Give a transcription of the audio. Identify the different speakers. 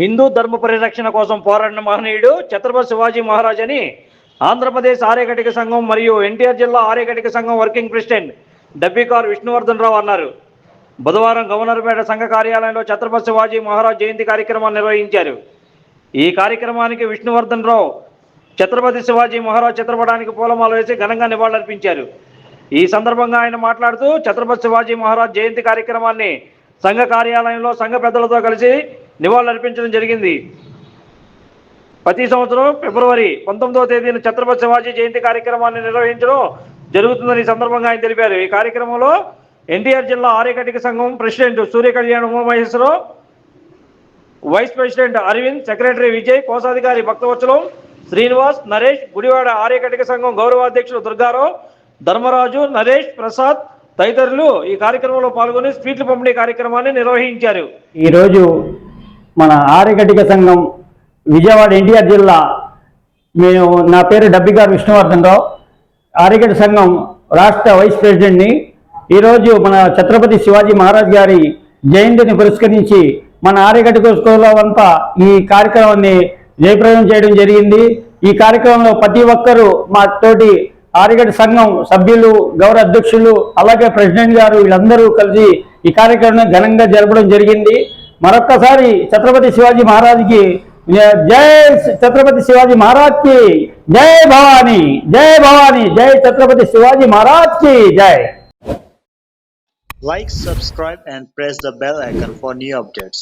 Speaker 1: హిందూ ధర్మ పరిరక్షణ కోసం పోరాడిన మహనీయుడు ఛత్రపతి శివాజీ మహారాజ్ అని ఆంధ్రప్రదేశ్ ఆర్యకటిక సంఘం మరియు ఎన్టీఆర్ జిల్లా ఆర్యకటిక సంఘం వర్కింగ్ ప్రెసిడెంట్ డబ్బికార్ విష్ణువర్ధన్ రావు అన్నారు. బుధవారం గవర్నర్పేట సంఘ కార్యాలయంలో ఛత్రపతి శివాజీ మహారాజ్ జయంతి కార్యక్రమాన్ని నిర్వహించారు. ఈ కార్యక్రమానికి విష్ణువర్ధన్ రావు ఛత్రపతి శివాజీ మహారాజ్ చిత్రపటానికి పూలమాల వేసి ఘనంగా నివాళులర్పించారు. ఈ సందర్భంగా ఆయన మాట్లాడుతూ ఛత్రపతి శివాజీ మహారాజ్ జయంతి కార్యక్రమాన్ని సంఘ కార్యాలయంలో సంఘ పెద్దలతో కలిసి నివాళులర్పించడం జరిగింది. ప్రతి సంవత్సరం ఫిబ్రవరి పంతొమ్మిదవ తేదీన ఛత్రపతి శివాజీ జయంతి కార్యక్రమాన్ని నిర్వహించడం జరుగుతుందని ఈ సందర్భంగా ఆయన తెలిపారు. ఈ కార్యక్రమంలో ఎన్టీఆర్ జిల్లా ఆర్యకటిక సంఘం president Surya Kalyan Umamaheswararao vice president Aravind secretary Vijay కోశాధికారి భక్తవత్సలం శ్రీనివాస్ నరేష్ గుడివాడ ఆర్యకటిక సంఘం గౌరవాధ్యక్షులు దుర్గారావు ధర్మరాజు నరేష్ ప్రసాద్ తదితరులు ఈ కార్యక్రమంలో పాల్గొని స్వీట్లు పంపిణీ కార్యక్రమాన్ని నిర్వహించారు.
Speaker 2: ఈరోజు మన ఆర్యకటిక సంఘం విజయవాడ ఎన్టీఆర్ జిల్లా. మేము నా పేరు డబ్బిగారు విష్ణువర్ధన్ రావు ఆర్యకటి సంఘం రాష్ట్ర వైస్ ప్రెసిడెంట్ని. ఈరోజు మన ఛత్రపతి శివాజీ మహారాజ్ గారి జయంతిని పురస్కరించి మన ఆర్యకటిక స్కూల్లో అంతా ఈ కార్యక్రమాన్ని జయప్రదం చేయడం జరిగింది. ఈ కార్యక్రమంలో ప్రతి ఒక్కరూ మా తోటి ఆర్యగడ్డ సంఘం సభ్యులు గౌరవ అధ్యక్షులు అలాగే ప్రెసిడెంట్ గారు వీళ్ళందరూ కలిసి ఈ కార్యక్రమాన్ని ఘనంగా జరపడం జరిగింది. మరొక్కసారి ఛత్రపతి శివాజీ మహారాజ్కి జై ఛత్రపతి శివాజీ మహారాజ్ కి జై భవానీ జై భవానీ జై ఛత్రపతి శివాజీ మహారాజ్ కి జై
Speaker 3: Like, subscribe, and press the bell icon for new updates.